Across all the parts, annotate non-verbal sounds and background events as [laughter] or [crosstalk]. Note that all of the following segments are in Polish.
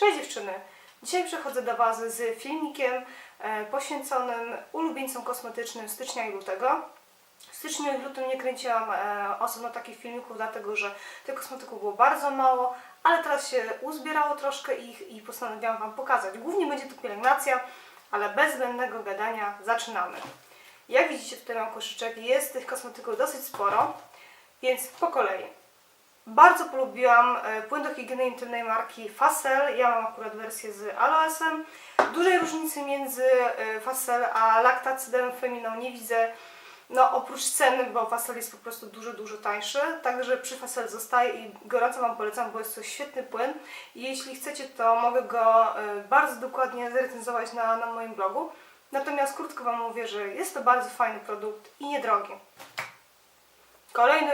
Cześć dziewczyny! Dzisiaj przychodzę do Was z filmikiem e, poświęconym ulubieńcom kosmetycznym stycznia i lutego. W styczniu i lutym nie kręciłam e, osobno takich filmików, dlatego że tych kosmetyków było bardzo mało, ale teraz się uzbierało troszkę ich i postanowiłam Wam pokazać. Głównie będzie to pielęgnacja, ale bez zbędnego gadania zaczynamy. Jak widzicie tutaj mam koszyczek, jest tych kosmetyków dosyć sporo, więc po kolei. Bardzo polubiłam e, płyn do higieny intymnej marki Facel. Ja mam akurat wersję z aloesem. Dużej różnicy między e, Facel a Lactacydem Feminą nie widzę. No oprócz ceny, bo Facel jest po prostu dużo, dużo tańszy. Także przy Facel zostaje i gorąco Wam polecam, bo jest to świetny płyn. Jeśli chcecie, to mogę go e, bardzo dokładnie zrecenzować na, na moim blogu. Natomiast krótko Wam mówię, że jest to bardzo fajny produkt i niedrogi. Kolejny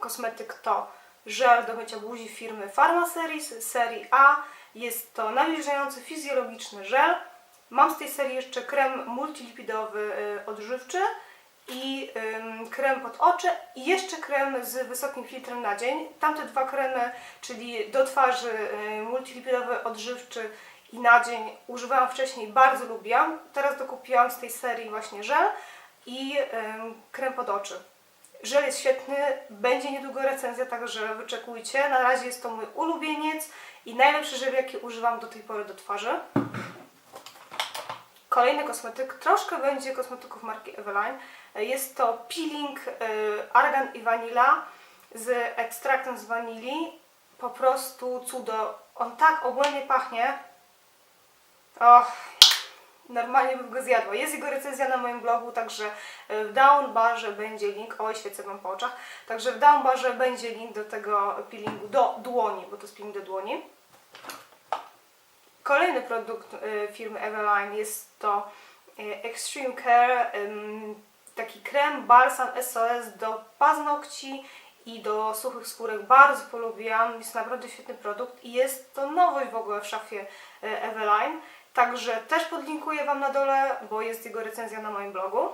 kosmetyk to żel do mycia buzi firmy Pharmaseries serii A. Jest to nawilżający fizjologiczny żel. Mam z tej serii jeszcze krem multilipidowy y, odżywczy i krem pod oczy i jeszcze krem z wysokim filtrem na dzień. Tamte dwa kremy, czyli do twarzy y, multilipidowy odżywczy i na dzień używałam wcześniej, bardzo lubiłam. Teraz dokupiłam z tej serii właśnie żel i krem pod oczy. Żel jest świetny, będzie niedługo recenzja, także wyczekujcie. Na razie jest to mój ulubieniec i najlepszy żel, jaki używam do tej pory do twarzy. Kolejny kosmetyk, troszkę będzie kosmetyków marki Eveline. Jest to peeling y, argan i vanilla z ekstraktem z wanilii. Po prostu cudo. On tak obłędnie pachnie. Och, normalnie bym go zjadła. Jest jego recenzja na moim blogu, także e, w down barze będzie link, oj świecę Wam po oczach, także w down barze będzie link do tego peelingu do dłoni, bo to jest peeling do dłoni. Kolejny produkt e, firmy Eveline jest to e, Extreme Care, taki krem, balsam SOS do paznokci i do suchych skórek. Bardzo polubiłam, jest naprawdę świetny produkt i jest to nowość w ogóle w szafie Eveline. Także też podlinkuję Wam na dole, bo jest jego recenzja na moim blogu.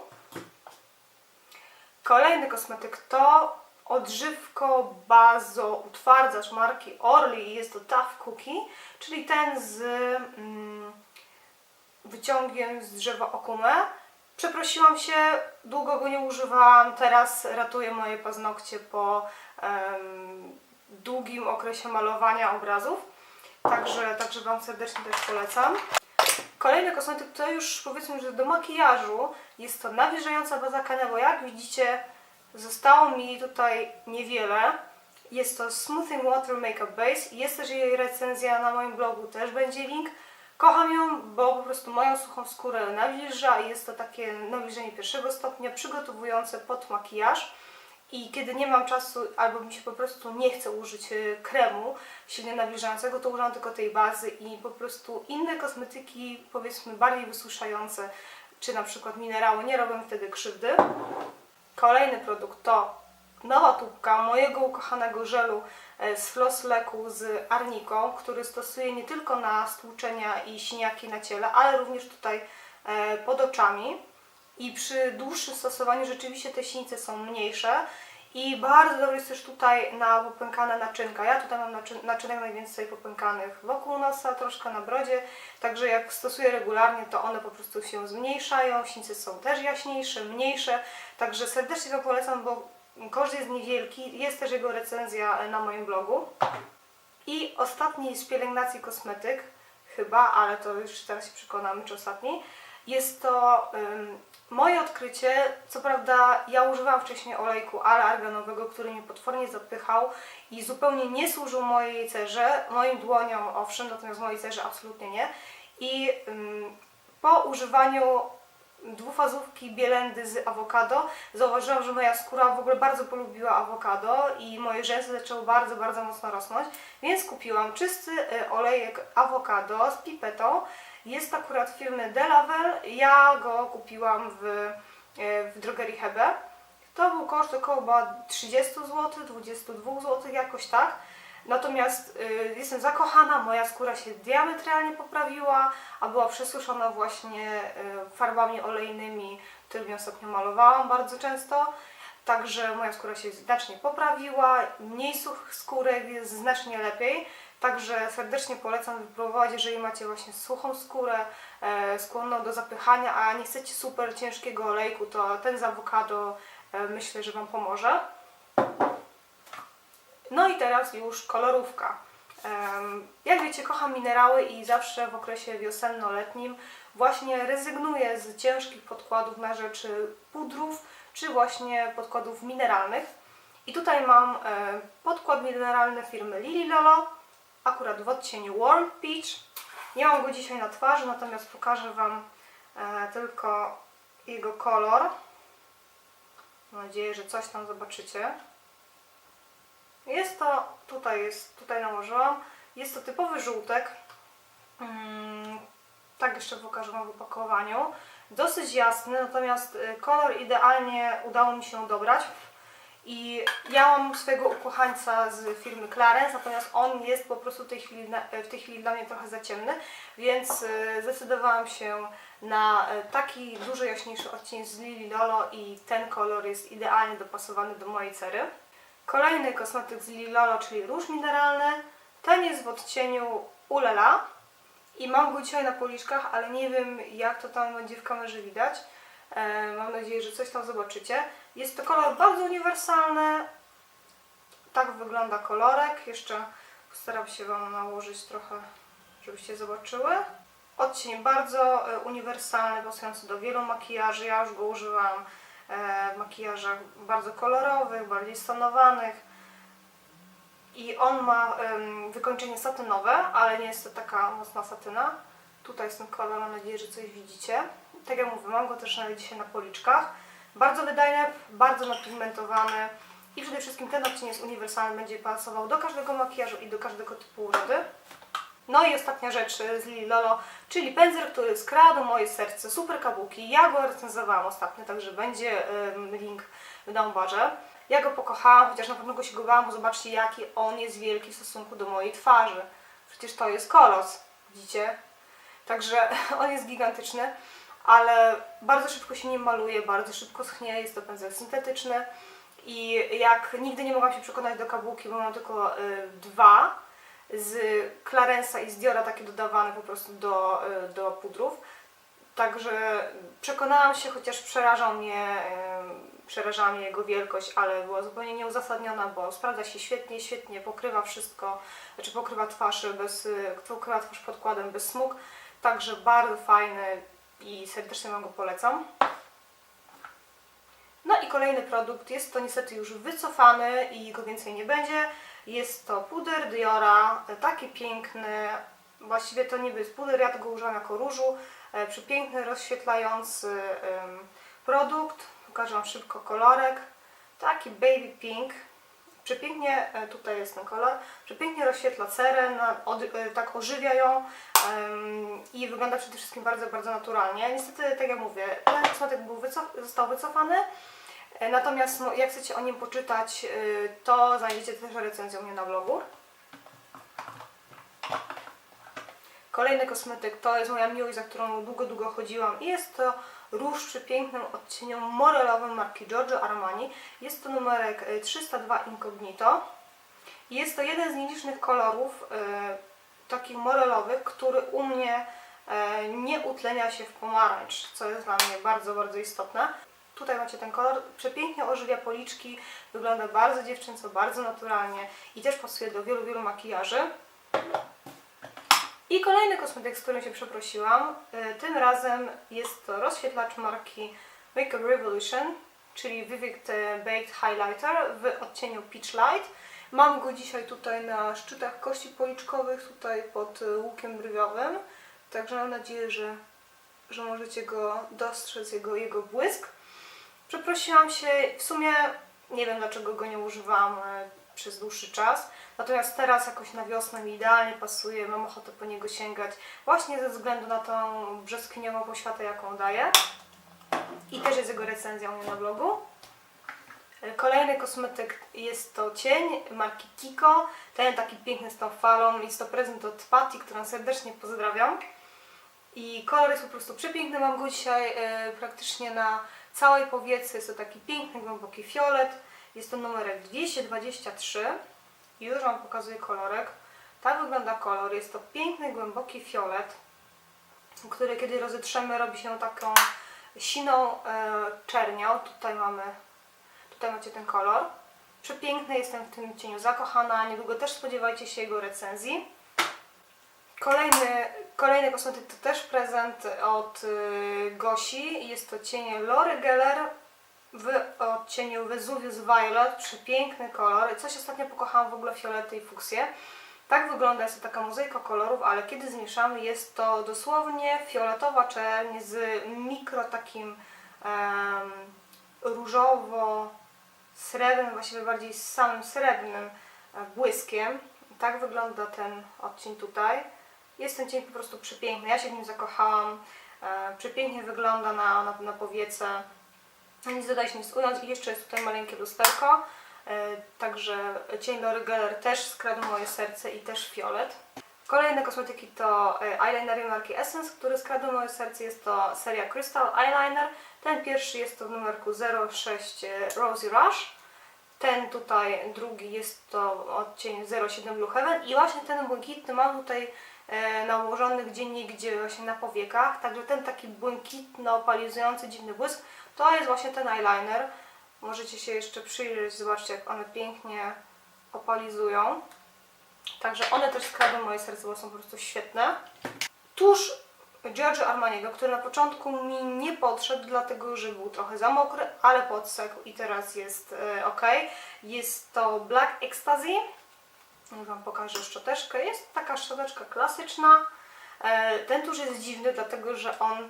Kolejny kosmetyk to odżywko bazo utwardzacz marki Orly i jest to Tough Cookie, czyli ten z mm, wyciągiem z drzewa okume. Przeprosiłam się, długo go nie używałam, teraz ratuję moje paznokcie po długim okresie malowania obrazów. Także, także Wam serdecznie też polecam. Kolejny kosmetyk to już powiedzmy, że do makijażu jest to nawilżająca baza Kania, bo jak widzicie zostało mi tutaj niewiele. Jest to Smoothing Water Makeup Base. Jest też jej recenzja na moim blogu, też będzie link. Kocham ją, bo po prostu moją suchą skórę nawilża i jest to takie nawilżenie pierwszego stopnia przygotowujące pod makijaż. I kiedy nie mam czasu albo mi się po prostu nie chce użyć e, kremu silnie nawilżającego, to używam tylko tej bazy i po prostu inne kosmetyki, powiedzmy bardziej wysuszające, czy na przykład minerały, nie robią wtedy krzywdy. Kolejny produkt to nowa tubka mojego ukochanego żelu e, z Floss Leku z arniką, który stosuję nie tylko na stłuczenia i siniaki na ciele, ale również tutaj e, pod oczami. I przy dłuższym stosowaniu rzeczywiście te sinice są mniejsze. I bardzo dobry jest też tutaj na popękane naczynka. Ja tutaj mam naczyn naczynek najwięcej popękanych wokół nosa, troszkę na brodzie. Także jak stosuję regularnie, to one po prostu się zmniejszają. Sinice są też jaśniejsze, mniejsze. Także serdecznie Wam polecam, bo koszt jest niewielki. Jest też jego recenzja na moim blogu. I ostatni z pielęgnacji kosmetyk, chyba, ale to już teraz się przekonamy, czy ostatni. Jest to moje odkrycie. Co prawda, ja używałam wcześniej olejku ale arganowego, który mnie potwornie zapychał i zupełnie nie służył mojej cerze, moim dłoniom owszem, natomiast mojej cerze absolutnie nie. I po używaniu dwufazówki bielendy z awokado zauważyłam, że moja skóra w ogóle bardzo polubiła awokado i moje rzęsy zaczęły bardzo, bardzo mocno rosnąć, więc kupiłam czysty y, olejek awokado z pipetą. Jest akurat firmy Delavel, ja go kupiłam w, y, w drogerii Hebe. To był koszt około chyba 30 zł, 22 zł, jakoś tak. Natomiast y, jestem zakochana, moja skóra się diametralnie poprawiła, a była przesuszona właśnie y, farbami olejnymi, którymi ostatnio malowałam bardzo często. Także moja skóra się znacznie poprawiła, mniej suchych skórek, jest znacznie lepiej. Także serdecznie polecam wypróbować, jeżeli macie właśnie suchą skórę, e, skłonną do zapychania, a nie chcecie super ciężkiego olejku, to ten z awokado e, myślę, że Wam pomoże. No i teraz już kolorówka. Jak wiecie, kocham minerały i zawsze w okresie wiosenno-letnim właśnie rezygnuję z ciężkich podkładów na rzecz pudrów, czy właśnie podkładów mineralnych. I tutaj mam e, podkład mineralny firmy Lily Lolo, akurat w odcieniu Warm Peach. Nie mam go dzisiaj na twarzy, natomiast pokażę Wam e, tylko jego kolor. Mam nadzieję, że coś tam zobaczycie. Jest to, tutaj jest, tutaj nałożyłam, jest to typowy żółtek. Mm, tak jeszcze pokażę Wam w opakowaniu. Dosyć jasny, natomiast y, kolor idealnie udało mi się dobrać. I ja mam swojego ukochańca z firmy Clarence, natomiast on jest po prostu w tej chwili, w tej chwili dla mnie trochę za ciemny, więc y, zdecydowałam się na y, taki dużo jaśniejszy odcień z Lily Lolo i ten kolor jest idealnie dopasowany do mojej cery. Kolejny kosmetyk z Lily Lolo, czyli róż mineralny. Ten jest w odcieniu Ulala i mam go dzisiaj na policzkach, ale nie wiem jak to tam będzie w kamerze widać. E, mam nadzieję, że coś tam zobaczycie. Jest to kolor bardzo uniwersalny. Tak wygląda kolorek. Jeszcze postaram się Wam nałożyć trochę, żebyście zobaczyły. Odcień bardzo e, uniwersalny, pasujący do wielu makijaży. Ja już go używam e, w makijażach bardzo kolorowych, bardziej stonowanych. I on ma wykończenie satynowe, ale nie jest to taka mocna satyna. Tutaj jest ten kolor, mam nadzieję, że coś widzicie. Tak jak mówię, mam go też nawet dzisiaj na policzkach. Bardzo wydajny, bardzo napigmentowany i przede wszystkim ten odcień jest uniwersalny, będzie pasował do każdego makijażu i do każdego typu urody. No i ostatnia rzecz z Lili Lolo, czyli pędzel, który skradł moje serce, super kabuki. Ja go recenzowałam ostatnio, także będzie link w downbarze. Ja go pokochałam, chociaż na pewno go się go bałam, bo zobaczcie jaki on jest wielki w stosunku do mojej twarzy. Przecież to jest kolos, widzicie? Także [laughs] on jest gigantyczny, ale bardzo szybko się nim maluje, bardzo szybko schnie, jest to pędzel syntetyczny. I jak nigdy nie mogłam się przekonać do kabuki, bo mam tylko y, dwa, z Clarensa i z Diora takie dodawane po prostu do, y, do pudrów. Także przekonałam się, chociaż przerażał mnie, y, przerażała mnie jego wielkość, ale była zupełnie nieuzasadniona, bo sprawdza się świetnie, świetnie pokrywa wszystko, znaczy pokrywa twarz bez, y, pokrywa twarz podkładem bez smug. Także bardzo fajny i serdecznie Wam go polecam. No i kolejny produkt, jest to niestety już wycofany i go więcej nie będzie. Jest to puder Diora, taki piękny, właściwie to niby jest puder, ja tego używam jako różu. E, Przepiękny, rozświetlający produkt. Pokażę Wam szybko kolorek. Taki baby pink. Przepięknie, e, tutaj jest ten kolor, przepięknie rozświetla cerę, e, tak ożywia ją i wygląda przede wszystkim bardzo, bardzo naturalnie. Niestety, tak jak mówię, ten kosmetyk był wycof- został wycofany, e, natomiast no, jak chcecie o nim poczytać, y, to znajdziecie też recenzję mnie na blogu. Kolejny kosmetyk to jest moja miłość, za którą długo, długo chodziłam i jest to róż przy pięknym odcieniu morelowym marki Giorgio Armani. Jest to numerek y, 302 Incognito. Jest to jeden z nielicznych kolorów takich morelowych, który u mnie y, nie utlenia się w pomarańcz, co jest dla mnie bardzo, bardzo istotne. Tutaj macie ten kolor, przepięknie ożywia policzki, wygląda bardzo dziewczęco, bardzo naturalnie i też pasuje do wielu, wielu makijaży. I kolejny kosmetyk, z którym się przeprosiłam, y, tym razem jest to rozświetlacz marki Makeup Revolution, czyli Vivid e, Baked Highlighter w odcieniu Peach Light. Mam go dzisiaj tutaj na szczytach kości policzkowych, tutaj pod e, łukiem brwiowym, także mam nadzieję, że, że możecie go dostrzec, jego, jego błysk. Przeprosiłam się, w sumie nie wiem dlaczego go nie używałam e, przez dłuższy czas, natomiast teraz jakoś na wiosnę mi idealnie pasuje, mam ochotę po niego sięgać właśnie ze względu na tą brzoskwiniową poświatę jaką daje. I też jest jego recenzja u mnie na blogu. Kolejny kosmetyk jest to cień marki Kiko. Ten taki piękny z tą falą. Jest to prezent od Patty, którą serdecznie pozdrawiam. I kolor jest po prostu przepiękny. Mam go dzisiaj e, praktycznie na całej powiecy. Jest to taki piękny, głęboki fiolet. Jest to numerek 223. Już Wam pokazuję kolorek. Tak wygląda kolor. Jest to piękny, głęboki fiolet, który kiedy rozetrzemy robi się taką siną e, czernią. Tutaj mamy, tutaj macie ten kolor. Przepiękny, jestem w tym cieniu zakochana. Niedługo też spodziewajcie się jego recenzji. Kolejny, kolejny kosmetyk to też prezent od y, Gosi. Jest to cień Lory Geller w odcieniu Vesuvius Violet. Przepiękny kolor. Coś ostatnio pokochałam w ogóle fiolety i fuksję. Tak wygląda, jest to taka mozaika kolorów, ale kiedy zmieszamy jest to dosłownie fioletowa czerń z mikro takim em, różowo srebrnym, właściwie bardziej z samym srebrnym e, błyskiem. Tak wygląda ten odcień tutaj. Jest ten cień po prostu przepiękny. Ja się w nim zakochałam. E, przepięknie wygląda na, na, na powiece. Nic dodać, nic ująć. I jeszcze jest tutaj maleńkie lusterko. E, Także cień Lory Geller też skradł moje serce i też fiolet. Kolejne kosmetyki to e, eyelinery marki Essence, który skradł moje serce. Jest to seria Crystal Eyeliner. Ten pierwszy jest to w numerku 06 Rosy Rush. Ten tutaj drugi jest to odcień 07 Blue Heaven i właśnie ten błękitny mam tutaj e, nałożony gdzie niegdzie właśnie na powiekach. Także ten taki błękitno opalizujący dziwny błysk to jest właśnie ten eyeliner. Możecie się jeszcze przyjrzeć, zobaczcie jak one pięknie opalizują. Także one też skradły moje serce, bo są po prostu świetne. Tuż Giorgio Armaniego, który na początku mi nie podszedł, dlatego że był trochę za mokry, ale podsechł i teraz jest e, ok. Jest to Black Ecstasy. Wam pokażę szczoteczkę. Jest taka szczoteczka klasyczna. E, ten tuż jest dziwny, dlatego że on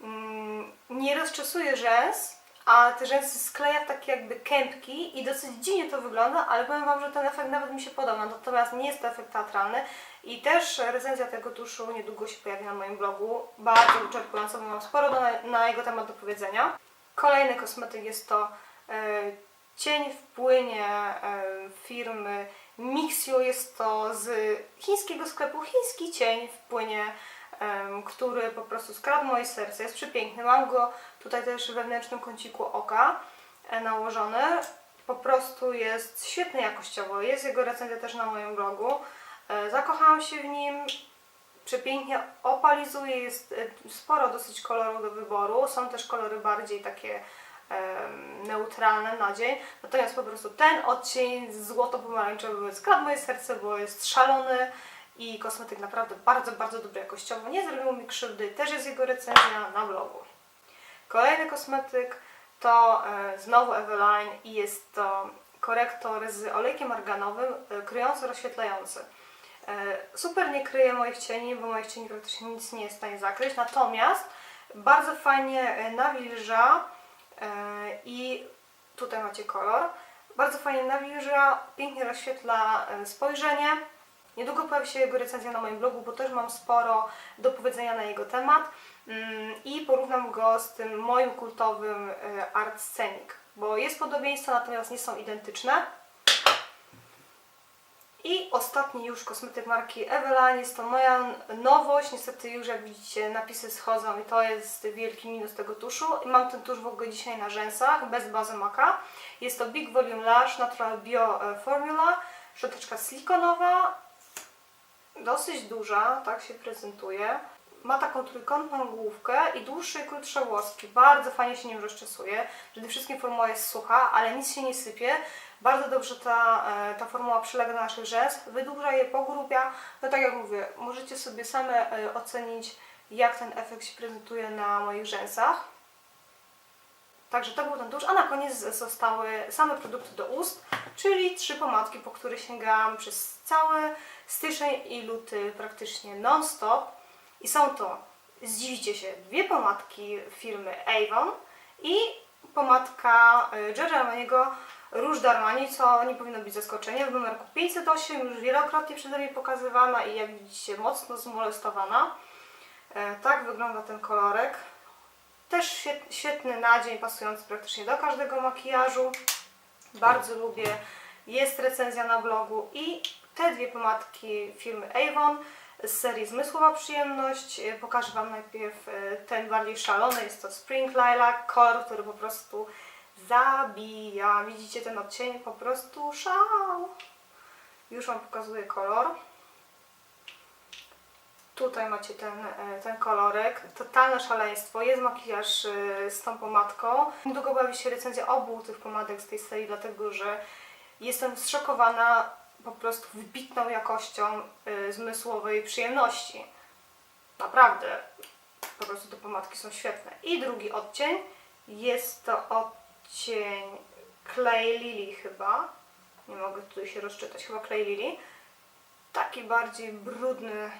mm, nie rozczesuje rzęs, a te rzęsy skleja w takie jakby kępki i dosyć dziwnie to wygląda, ale powiem Wam, że ten efekt nawet mi się podoba, natomiast nie jest to efekt teatralny i też recenzja tego tuszu niedługo się pojawi na moim blogu, bardzo wyczerpująca, bo mam sporo na jego temat do powiedzenia. Kolejny kosmetyk jest to e, cień w płynie e, firmy Mixio, jest to z chińskiego sklepu chiński cień w płynie który po prostu skradł moje serce. Jest przepiękny. Mam go tutaj też w wewnętrznym kąciku oka e, nałożony. Po prostu jest świetny jakościowo. Jest jego recenzja też na moim blogu. E, Zakochałam się w nim. Przepięknie opalizuje. Jest e, sporo dosyć kolorów do wyboru. Są też kolory bardziej takie neutralne na dzień. Natomiast po prostu ten odcień złoto-pomarańczowy skradł moje serce, bo jest szalony i kosmetyk naprawdę bardzo, bardzo dobry jakościowo. Nie zrobił mi krzywdy, też jest jego recenzja na blogu. Kolejny kosmetyk to e, znowu Eveline i jest to korektor z olejkiem arganowym, e, kryjący, rozświetlający. E, super nie kryje moich cieni, bo moich cieni praktycznie nic nie jest w stanie zakryć, natomiast bardzo fajnie e, nawilża e, i tutaj macie kolor. Bardzo fajnie nawilża, pięknie rozświetla e, spojrzenie. Niedługo pojawi się jego recenzja na moim blogu, bo też mam sporo do powiedzenia na jego temat Mm, i porównam go z tym moim kultowym e, Art Scenic, bo jest podobieństwo, natomiast nie są identyczne. I ostatni już kosmetyk marki Eveline, jest to moja nowość, niestety już jak widzicie napisy schodzą i to jest wielki minus tego tuszu. I mam ten tusz w ogóle dzisiaj na rzęsach, bez bazy maka. Jest to Big Volume Lash Natural Bio e, Formula, szczoteczka silikonowa, dosyć duża, tak się prezentuje. Ma taką trójkątną główkę i dłuższe i krótsze włoski. Bardzo fajnie się nim rozczesuje. Przede wszystkim formuła jest sucha, ale nic się nie sypie. Bardzo dobrze ta, e, ta formuła przylega do naszych rzęs, wydłuża je, pogrubia. No tak jak mówię, możecie sobie same e, ocenić, jak ten efekt się prezentuje na moich rzęsach. Także to był ten tusz, a na koniec zostały same produkty do ust, czyli trzy pomadki, po które sięgałam przez cały styczeń i luty praktycznie non-stop. I są to, zdziwicie się, dwie pomadki firmy Avon i pomadka y, Giorgio Armaniego Rouge d'Armani, co nie powinno być zaskoczeniem. W numerku 508 już wielokrotnie przeze mnie pokazywana i jak widzicie mocno zmolestowana. E, Tak wygląda ten kolorek. Też świet- świetny na dzień, pasujący praktycznie do każdego makijażu. Bardzo lubię. Jest recenzja na blogu i te dwie pomadki firmy Avon z serii Zmysłowa Przyjemność. E, Pokażę Wam najpierw e, ten bardziej szalony, jest to Spring Lilac, kolor, który po prostu zabija. Widzicie ten odcień? Po prostu szał. Już Wam pokazuję kolor. Tutaj macie ten, e, ten kolorek. Totalne szaleństwo. Jest makijaż e, z tą pomadką. Długo bawi się recenzja obu tych pomadek z tej serii, dlatego że jestem zszokowana po prostu wybitną jakością e, zmysłowej przyjemności. Naprawdę. Po prostu te pomadki są świetne. I drugi odcień jest to odcień Clay Lily chyba. Nie mogę tutaj się rozczytać. Chyba Clay Lily. Taki bardziej brudny,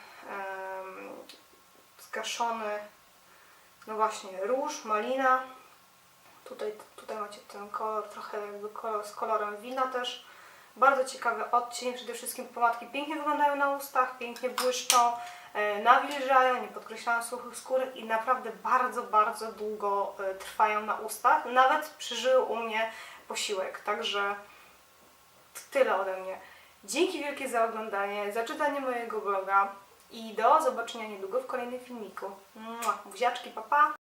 zgaszony, no właśnie, róż, malina. Tutaj, tutaj macie ten kolor, trochę jakby kolor z kolorem wina też. Bardzo ciekawy odcień. Przede wszystkim pomadki pięknie wyglądają na ustach, pięknie błyszczą, e, nawilżają, nie podkreślają suchych skóry i naprawdę bardzo, bardzo długo e, trwają na ustach. Nawet przeżyły u mnie posiłek, także tyle ode mnie. Dzięki wielkie za oglądanie, za czytanie mojego bloga i do zobaczenia niedługo w kolejnym filmiku. Mua, Buziaczki, papa! Pa.